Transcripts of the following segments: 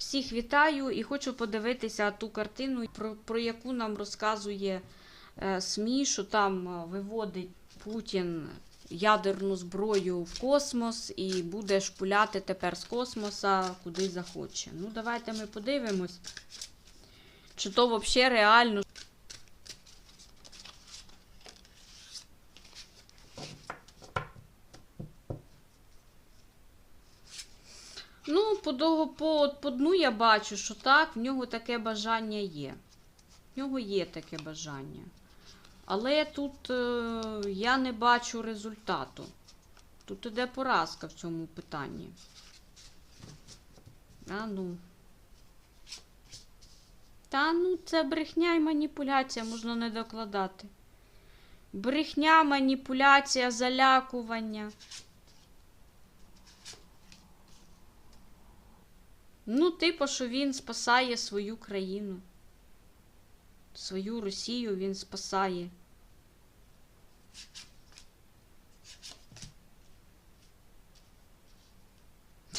Всіх вітаю і хочу подивитися ту картину, про, про яку нам розказує е, СМІ, що там е, виводить Путін ядерну зброю в космос і буде шпуляти тепер з космоса куди захоче. Ну, давайте ми подивимось, чи то взагалі реально. Ну, по, по, дну я бачу, що так, в нього таке бажання є. В нього є таке бажання. Але тут е, я не бачу результату. Тут іде поразка в цьому питанні. А ну. Та ну, це брехня і маніпуляція, можна не докладати. Брехня, маніпуляція, залякування. Ну, типу, що він спасає свою країну. Свою Росію він спасає.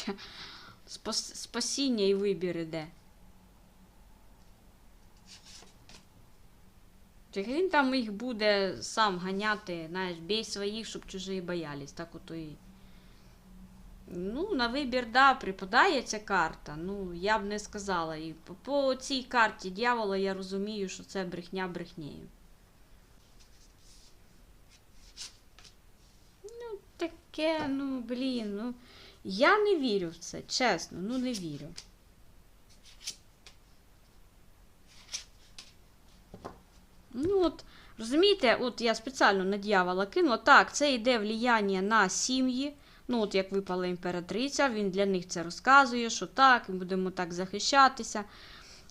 Спас, спасіння і вибір іде. Чи він там їх буде сам ганяти, знаєш, бій своїх, щоб чужі боялись. Так ото і. Ну, на вибір, да, припадає ця карта. Ну, я б не сказала. І по, по цій карті дьявола я розумію, що це брехня брехнею. Ну, таке, ну, блін, ну. Я не вірю в це, чесно, ну не вірю. Ну, от, розумієте, от я спеціально на дьявола кинула. Так, це йде влияння на сім'ї. Ну, от як випала імператриця, він для них це розказує, що так, ми будемо так захищатися.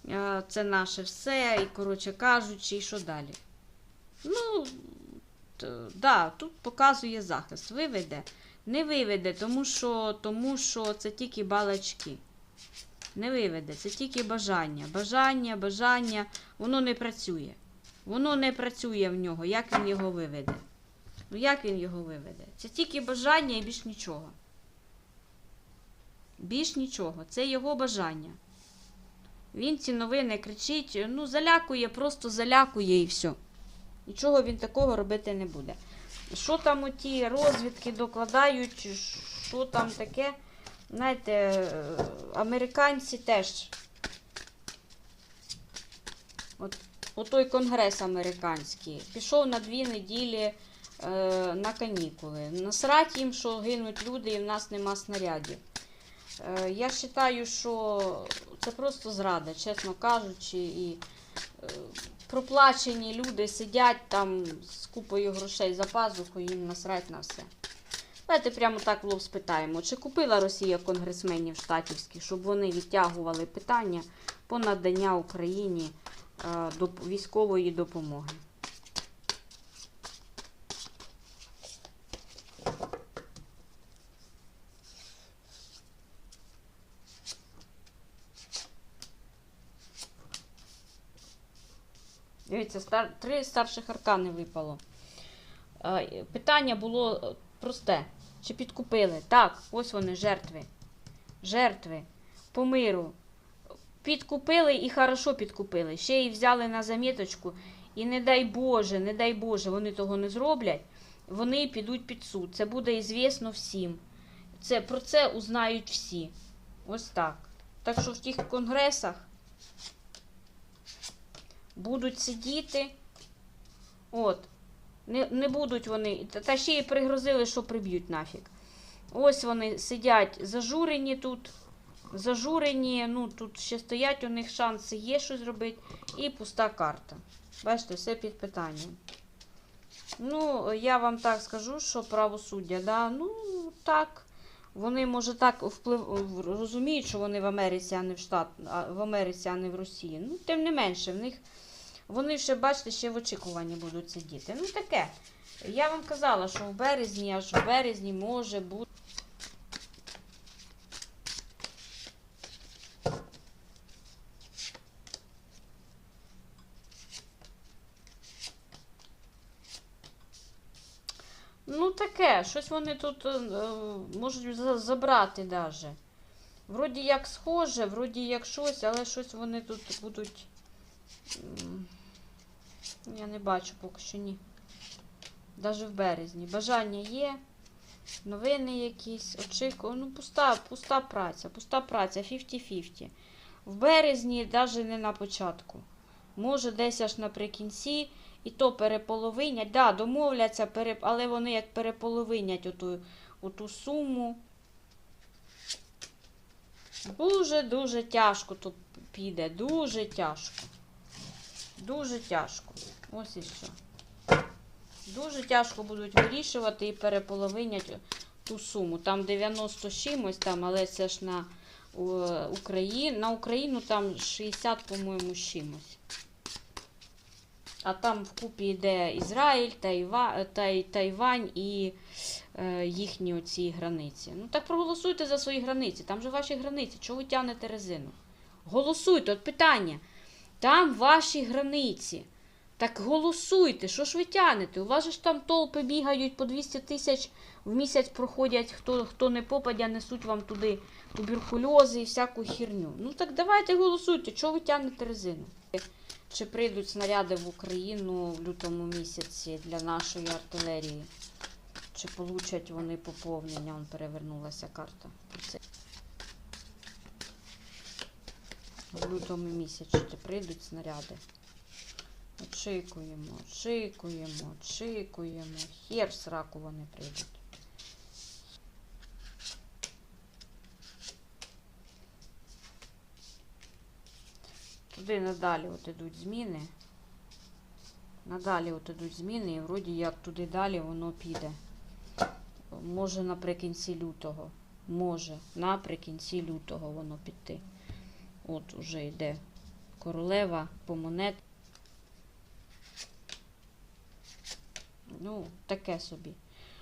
е, Це наше все, і, коротше кажучи, і що далі. Ну, да, тут показує захист. Виведе. Не виведе, тому що, тому що це тільки балачки. Не виведе, це тільки бажання. Бажання, бажання, воно не працює. Воно не працює в нього. Як він його виведе? Ну як він його виведе? Це тільки бажання і більш нічого. Більш нічого. Це його бажання. Він ці новини кричить, ну, залякує, просто залякує і все. Нічого він такого робити не буде. Що там оті розвідки докладають, що там таке? Знаєте, американці теж. От, от той конгрес американський пішов на дві неділі на канікули. Насрать їм, що гинуть люди і в нас нема снарядів. Е, я вважаю, що це просто зрада, чесно кажучи, і е, проплачені люди сидять там з купою грошей за пазухою, їм насрать на все. Давайте прямо так в лоб спитаємо, чи купила Росія конгресменів штатівських, щоб вони відтягували питання по надання Україні е, військової допомоги. Дивіться, стар... три старших аркани випало. Е, Питання було е, просте. Чи підкупили? Так, ось вони, жертви. Жертви по миру. Підкупили і хорошо підкупили. Ще й взяли на заміточку. І не дай Боже, не дай Боже, вони того не зроблять. Вони підуть під суд. Це буде ізвісно всім. Це, про це узнають всі. Ось так. Так що в тих конгресах будуть сидіти. От. Не, не будуть вони. Та, ще й пригрозили, що приб'ють нафіг. Ось вони сидять зажурені тут. Зажурені, ну тут ще стоять у них шанси є щось зробити. І пуста карта. Бачите, все під питанням. Ну, я вам так скажу, що правосуддя, да, ну так. Вони, може, так вплив... розуміють, що вони в Америці, а не в Штат... в Америці, а не в Росії. Ну, тим не менше, в них вони ще, бачите, ще в очікуванні будуть сидіти. Ну таке. Я вам казала, що в березні, аж в березні може бути. Ну таке, щось вони тут е, е, можуть забрати даже. Вроді як схоже, вроді як щось, але щось вони тут будуть. Я не бачу поки що ні. Навіть в березні. Бажання є. Новини якісь, очікую. Ну, пуста, пуста праця, пуста праця, 50-50. В березні, навіть не на початку. Може, десь аж наприкінці, і то переполовинять. Да, домовляться, але вони як переполовинять оту, оту суму. Дуже-дуже тяжко тут піде. Дуже тяжко. Дуже тяжко. Ось і все. Дуже тяжко будуть вирішувати і переполовинять ту суму. Там 90 з чимось, там, але це ж на Україну. На Україну там 60, по-моєму, чимось. А там вкупі йде Ізраїль, Тайва, Тай, Тайвань і е, їхні оці границі. Ну так проголосуйте за свої границі. Там же ваші границі. Чого ви тягнете резину? Голосуйте, от питання. Там ваші границі. Так голосуйте, що ж ви тянете? У вас ж там толпи бігають по 200 тисяч в місяць проходять, хто, хто не попадя, несуть вам туди туберкульози і всяку херню. Ну так давайте голосуйте, чого ви тягнете резину? Чи прийдуть снаряди в Україну в лютому місяці для нашої артилерії? Чи получать вони поповнення? Он перевернулася карта. Це. В лютому місяці прийдуть снаряди? Очікуємо, очікуємо, очікуємо. Хер сраку вони прийдуть. Туди надалі от ідуть зміни. Надалі от ідуть зміни, і вроді як туди далі воно піде. Може наприкінці лютого. Може, наприкінці лютого воно піти. От уже йде королева по монет. Ну, таке собі.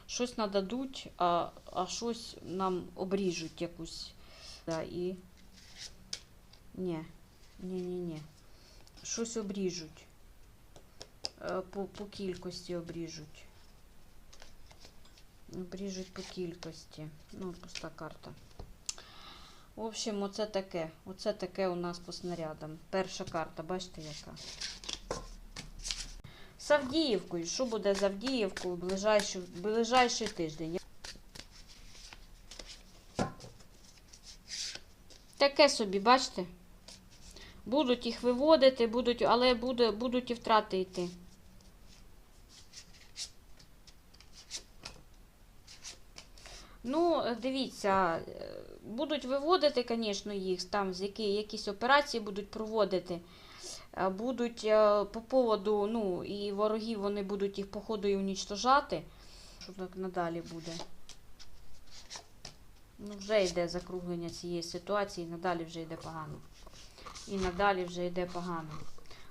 Щось нададуть, а, а щось нам обріжуть якусь. Да, і... Ні. Ні-ні-ні. Щось обріжуть. Е, По, по кількості обріжуть. Обріжуть по кількості. Ну, пуста карта. В общем, оце таке. Оце таке у нас по снарядам. Перша карта, бачите, яка. З Авдіївкою. Що буде з Авдіївкою в ближайший, ближайший тиждень? Таке собі, бачите? Будуть їх виводити, будуть, але буде, будуть і втрати йти. Ну, дивіться, е, будуть виводити, звісно, їх там, з які, якісь операції будуть проводити. Е, Будуть е, по поводу, ну, і ворогів вони будуть їх по ходу і унічтожати. Що так надалі буде? Ну, вже йде закруглення цієї ситуації, і надалі вже йде погано. І надалі вже йде погано.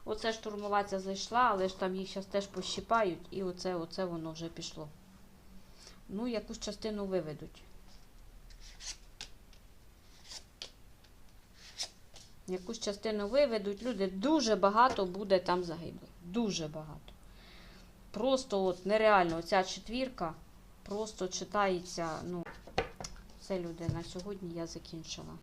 Оце штурмова ця зайшла, але ж там їх зараз теж пощипають, і оце, оце воно вже пішло. Ну, якусь частину виведуть. Якусь частину виведуть, люди дуже багато буде там загиблих. Дуже багато. Просто от нереально оця четвірка просто читається. Ну, все люди на сьогодні я закінчила.